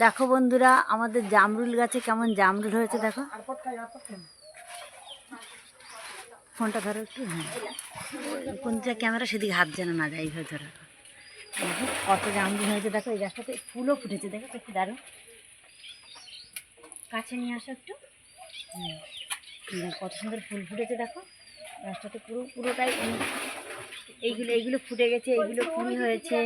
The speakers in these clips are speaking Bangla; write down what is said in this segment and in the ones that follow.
দেখো বন্ধুরা, আমাদের জামরুল গাছে কেমন জামরুল হয়েছে দেখো। ফোনটা ধরো একটু হ্যাঁ। কোনটা ক্যামেরা সেদিকে হাত যেন না যায়, এইভাবে ধরো। দেখো কত জামরুল হয়েছে, দেখো এই গাছটাতে ফুলও ফুটেছে, দেখো একটু দারুণ। কাছে নিয়ে আসো একটু। কত সুন্দর ফুল ফুটেছে, দেখো। গাছটাতে পুরো, পুরোটাই এইগুলো এইগুলো ফুটে গেছে, এইগুলো কুড়ি হয়েছে।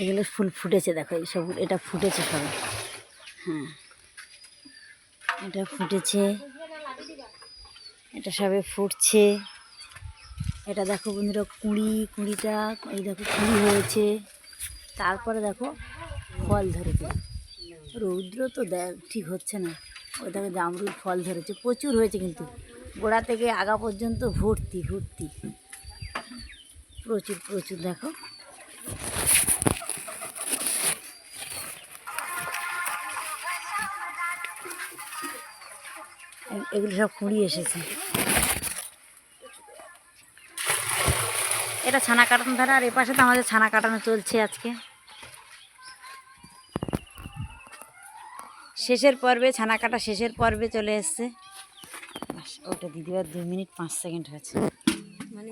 এগুলো ফুল ফুটেছে, দেখো, এই সব, এটা ফুটেছে সবে। হ্যাঁ। এটা ফুটেছে। এটা সবে ফুটছে। এটা দেখো বন্ধুরা, কুড়ি, কুড়িটা, এই দেখো কুড়ি হয়েছে। তারপরে দেখো ফল ধরেছে। রৌদ্র তো দেখ, ঠিক হচ্ছে না। ওই দেখো জামরুল ফল ধরেছে। প্রচুর হয়েছে কিন্তু। গোড়া থেকে আগা পর্যন্ত ভর্তি ভর্তি। প্রচুর প্রচুর, দেখো। এগুলো সব কুড়ি এসেছে। এটা ছানা কাটানো ধারা, আর এপাশে তো আমাদের ছানা কাটানো চলছে আজকে। শেষের পর্বে, ছানা কাটা শেষের পর্বে চলে এসছে। ওটা দিদিবার দু মিনিট পাঁচ সেকেন্ড হয়েছে। মানে